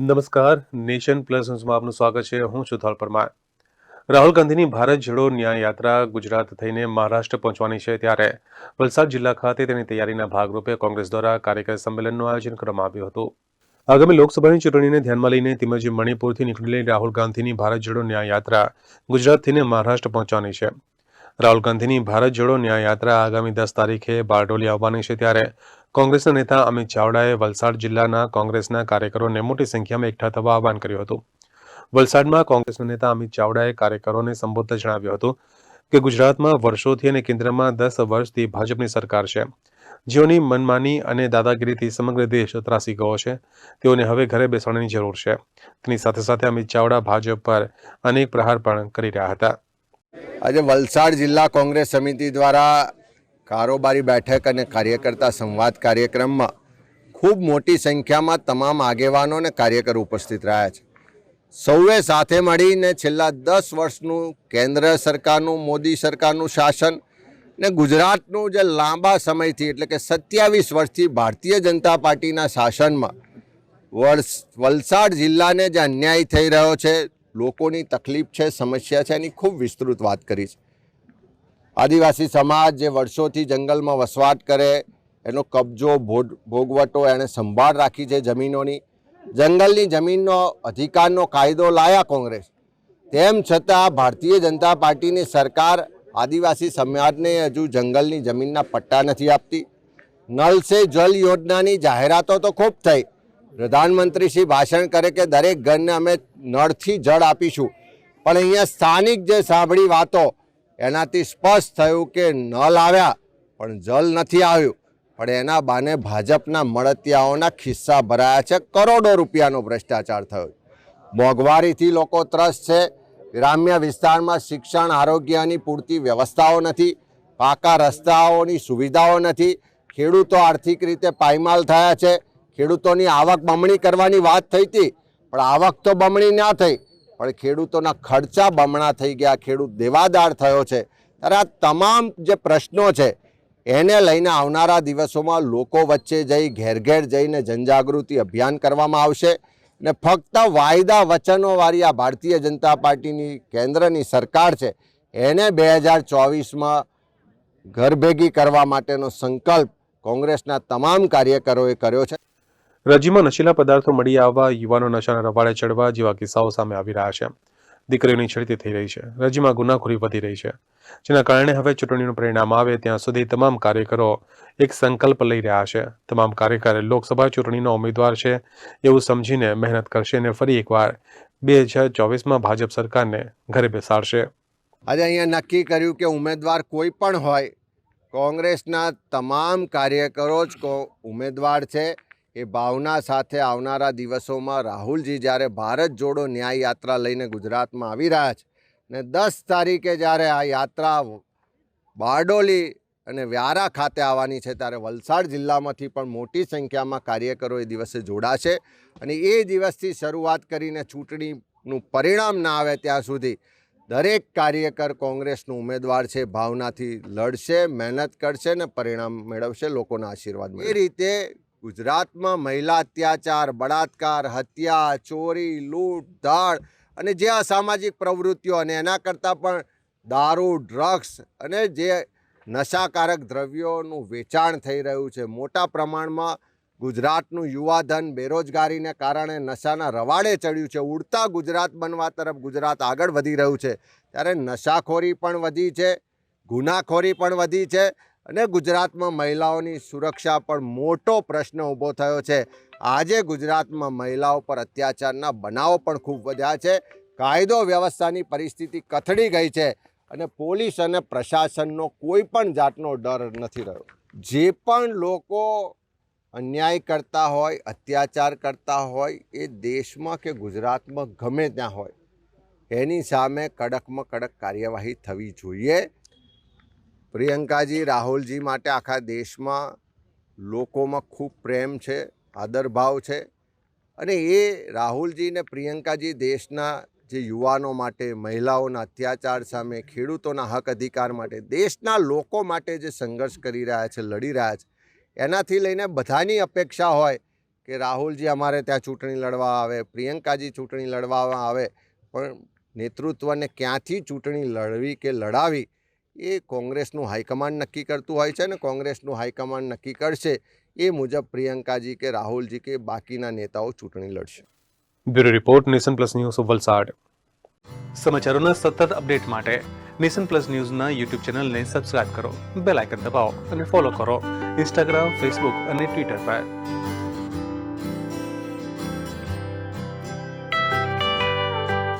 નમસ્કાર, nation plus આપનું સ્વાગત છે. હું છું પરમાર. રાહુલ ગાંધીની ભારત જોડો ન્યાય યાત્રા ગુજરાત થઈને મહારાષ્ટ્ર પહોંચવાની છે ત્યારે વલસાડ જિલ્લા ખાતે તેની તૈયારીના ભાગરૂપે કોંગ્રેસ દ્વારા કાર્યકર સંમેલનનું આયોજન કરવામાં આવ્યું હતું. આગામી લોકસભાની ચૂંટણીને ધ્યાનમાં લઈને તેમજ મણિપુરથી નીકળેલી રાહુલ ગાંધીની ભારત જોડો ન્યાય યાત્રા ગુજરાત થઈને મહારાષ્ટ્ર પહોંચવાની છે. રાહુલ ગાંધીની ભારત જોડો ન્યાય યાત્રા આગામી દસ તારીખે બારડોલી આવવાની છે ત્યારે કોંગ્રેસના નેતા અમિત ચાવડાએ વલસાડ જિલ્લાના કોંગ્રેસના કાર્યકરોને મોટી સંખ્યામાં એકઠા થવા આહવાન કર્યું હતું. વલસાડમાં કોંગ્રેસના નેતા અમિત ચાવડાએ કાર્યકરોને સંબોધતા જણાવ્યું હતું કે ગુજરાતમાં વર્ષોથી અને કેન્દ્રમાં દસ વર્ષથી ભાજપની સરકાર છે. જેઓની મનમાની અને દાદાગીરીથી સમગ્ર દેશ ત્રાસી ગયો છે. તેઓને હવે ઘરે બેસવાની જરૂર છે. તેની સાથે સાથે અમિત ચાવડા ભાજપ પર અનેક પ્રહાર પણ કરી રહ્યા હતા. આજે વલસાડ જિલ્લા કોંગ્રેસ સમિતિ દ્વારા કારોબારી બેઠક અને કાર્યકર્તા સંવાદ કાર્યક્રમમાં ખૂબ મોટી સંખ્યામાં તમામ આગેવાનો અને કાર્યકર ઉપસ્થિત રહ્યા છે. સૌએ સાથે મળીને છેલ્લા દસ વર્ષનું કેન્દ્ર સરકારનું, મોદી સરકારનું શાસન ને ગુજરાતનું જે લાંબા સમયથી એટલે કે સત્યાવીસ વર્ષથી ભારતીય જનતા પાર્ટીના શાસનમાં વર્ષ વલસાડ જિલ્લાને જે અન્યાય થઈ રહ્યો છે, લોકોની તકલીફ છે, સમસ્યા છે, એની ખૂબ વિસ્તૃત વાત કરી છે. આદિવાસી સમાજ જે વર્ષોથી જંગલમાં વસવાટ કરે, એનો કબજો, ભોગ- ભોગવટો એણે સંભાળ રાખી છે જમીનોની. જંગલની જમીનનો અધિકારનો કાયદો લાયા કોંગ્રેસ. તેમ છતાં ભારતીય જનતા પાર્ટીની સરકાર આદિવાસી સમાજને હજુ જંગલની જમીનના પટ્ટા નથી આપતી. નલ સે જલ યોજનાની જાહેરાતો તો ખૂબ થઈ. પ્રધાનમંત્રી શ્રી ભાષણ કરે કે દરેક ઘરને અમે નળથી જળ આપીશું. પણ અહીંયા સ્થાનિક જે સાંભળી વાતો એનાથી સ્પષ્ટ થયું કે નલ આવ્યા, પણ જલ નથી આવ્યું. પણ એના બાને ભાજપના મળતિયાઓના ખિસ્સા ભરાયા છે, કરોડો રૂપિયાનો ભ્રષ્ટાચાર થયો મોંઘવારીથી લોકો ત્રસ્ત છે, ગ્રામ્ય વિસ્તારમાં શિક્ષણ, આરોગ્યની પૂરતી વ્યવસ્થાઓ નથી, પાકા રસ્તાઓની સુવિધાઓ નથી, ખેડૂતો આર્થિક રીતે પાયમાલ થયા છે, ખેડૂતોની આવક બમણી કરવાની વાત થઈ હતી પણ આવક તો બમણી ના થઈ. પણ ખેડૂતોના ખર્ચા બમણા થઈ ગયા, ખેડૂત દેવાદાર થયો છે. ત્યારે આ તમામ જે પ્રશ્નો છે, એને લઈને આવનારા દિવસોમાં લોકો વચ્ચે જઈ ઘેર ઘેર જઈને જનજાગૃતિ અભિયાન કરવામાં આવશે ને ફક્ત વાયદા વચનોવાળી આ ભારતીય જનતા પાર્ટીની કેન્દ્રની સરકાર છે, એને બે હજાર ચોવીસમાં ઘર ભેગી કરવા માટેનો સંકલ્પ કોંગ્રેસના તમામ કાર્યકરોએ કર્યો છે. રાજ્યમાં નશીલા પદાર્થો મળી આવવા, યુવાનો નશાના રવાડે ચડવા જેવા કિસ્સાઓ સામે આવી રહ્યા છે. દીકરીઓની છેડતી થઈ રહી છે. રાજ્યમાં ગુનાખોરી વધી રહી છે. જેના કારણે હવે ચૂંટણીનું પરિણામ આવે, ત્યાં સુધી તમામ કાર્યકરો એક સંકલ્પ લઈ રહ્યા છે. તમામ કાર્યકર લોકસભા ચૂંટણીનો ઉમેદવાર છે એવું સમજીને મહેનત કરશે અને ફરી એકવાર બે હજાર ચોવીસમાં ભાજપ સરકારને ઘરે બેસાડશે. આજે અહીંયા નક્કી કર્યું કે ઉમેદવાર કોઈ પણ હોય, કોંગ્રેસના તમામ કાર્યકરો જ ઉમેદવાર છે. એ ભાવના સાથે આવનારા દિવસોમાં રાહુલજી જ્યારે ભારત જોડો ન્યાય યાત્રા લઈને ગુજરાતમાં આવી રહ્યા છે ને દસ તારીખે જ્યારે આ યાત્રા બારડોલી અને વ્યારા ખાતે આવવાની છે, ત્યારે વલસાડ જિલ્લામાંથી પણ મોટી સંખ્યામાં કાર્યકરો એ દિવસે જોડાશે અને એ દિવસથી શરૂઆત કરીને ચૂંટણીનું પરિણામ ના આવે ત્યાં સુધી દરેક કાર્યકર કોંગ્રેસનો ઉમેદવાર છે, ભાવનાથી લડશે, મહેનત કરશે ને પરિણામ મેળવશે, લોકોના આશીર્વાદ એ રીતે ગુજરાતમાં મહિલા અત્યાચાર, બળાત્કાર, હત્યા, ચોરી, લૂંટ દાળ અને જે અસામાજિક પ્રવૃત્તિઓ અને એના કરતાં પણ દારૂ, ડ્રગ્સ અને જે નશાકારક દ્રવ્યોનું વેચાણ થઈ રહ્યું છે. મોટા પ્રમાણમાં ગુજરાતનું યુવાધન બેરોજગારીને કારણે નશાના રવાડે ચડ્યું છે. ઉડતા ગુજરાત બનવા તરફ ગુજરાત આગળ વધી રહ્યું છે. ત્યારે નશાખોરી પણ વધી છે, ગુનાખોરી પણ વધી છે. અને ગુજરાતમાં મહિલાઓની સુરક્ષા પર મોટો પ્રશ્ન ઊભો થયો છે. આજે ગુજરાતમાં મહિલાઓ પર અત્યાચારના બનાવો પણ ખૂબ વધ્યા છે. કાયદો વ્યવસ્થાની પરિસ્થિતિ કથળી ગઈ છે અને પોલીસ અને પ્રશાસનનો કોઈ પણ જાતનો ડર નથી રહ્યો. જે પણ લોકો અન્યાય કરતા હોય, અત્યાચાર કરતા હોય, એ દેશમાં કે ગુજરાતમાં ગમે ત્યાં હોય, એની સામે કડકમાં કડક કાર્યવાહી થવી જોઈએ. પ્રિયંકાજી, રાહુલજી માટે આખા દેશમાં લોકોમાં ખૂબ પ્રેમ છે આદરભાવ છે અને એ રાહુલજી ને પ્રિયંકાજી દેશના જે યુવાનો માટે, મહિલાઓના અત્યાચાર સામે, ખેડૂતોના હક અધિકાર માટે, દેશના લોકો માટે જે સંઘર્ષ કરી રહ્યા છે, લડી રહ્યા છે, એનાથી લઈને બધાની અપેક્ષા હોય કે રાહુલજી અમારે ત્યાં ચૂંટણી લડવા આવે, પ્રિયંકાજી ચૂંટણી લડવા આવે, પણ નેતૃત્વને ક્યાંથી ચૂંટણી લડવી કે લડાવી એ કોંગ્રેસનું હાઈકમાન્ડ નક્કી કરતું હોય છે અને કોંગ્રેસનું હાઈકમાન્ડ નક્કી કરશે એ મુજબ પ્રિયંકાજી કે રાહુલજી કે બાકીના નેતાઓ ચૂંટણી લડશે. Bureau report Nation Plus news Valsad. સમાચારોના સતત અપડેટ માટે નેશન પ્લસ ન્યૂઝના યુટ્યુબ ચેનલને સબસ્ક્રાઇબ કરો બેલ આઇકન દબાવો અને ફોલો કરો. ઇન્સ્ટાગ્રામ ફેસબુક અને ટ્વિટર પર.